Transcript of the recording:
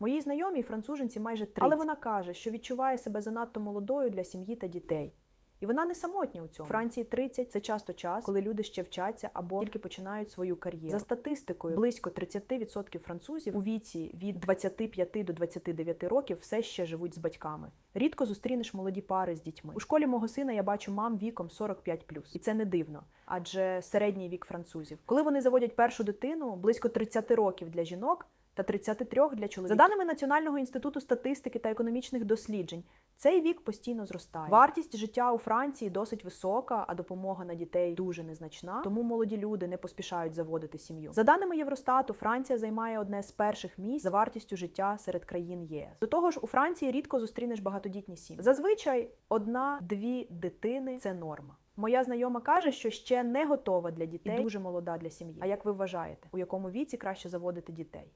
Моїй знайомій француженці майже 30. Але вона каже, що відчуває себе занадто молодою для сім'ї та дітей. І вона не самотня у цьому. У Франції 30 – це часто час, коли люди ще вчаться або тільки починають свою кар'єру. За статистикою, близько 30% французів у віці від 25 до 29 років все ще живуть з батьками. Рідко зустрінеш молоді пари з дітьми. У школі мого сина я бачу мам віком 45+. І це не дивно, адже середній вік французів. Коли вони заводять першу дитину, близько 30 років для жінок та 33 для чоловіків. За даними Національного інституту статистики та економічних досліджень, цей вік постійно зростає. Вартість життя у Франції досить висока, а допомога на дітей дуже незначна. Тому молоді люди не поспішають заводити сім'ю. За даними Євростату, Франція займає одне з перших місць за вартістю життя серед країн ЄС. До того ж, у Франції рідко зустрінеш багатодітні сім'ї. Зазвичай одна-дві дитини це норма. Моя знайома каже, що ще не готова для дітей і дуже молода для сім'ї. А як ви вважаєте, у якому віці краще заводити дітей?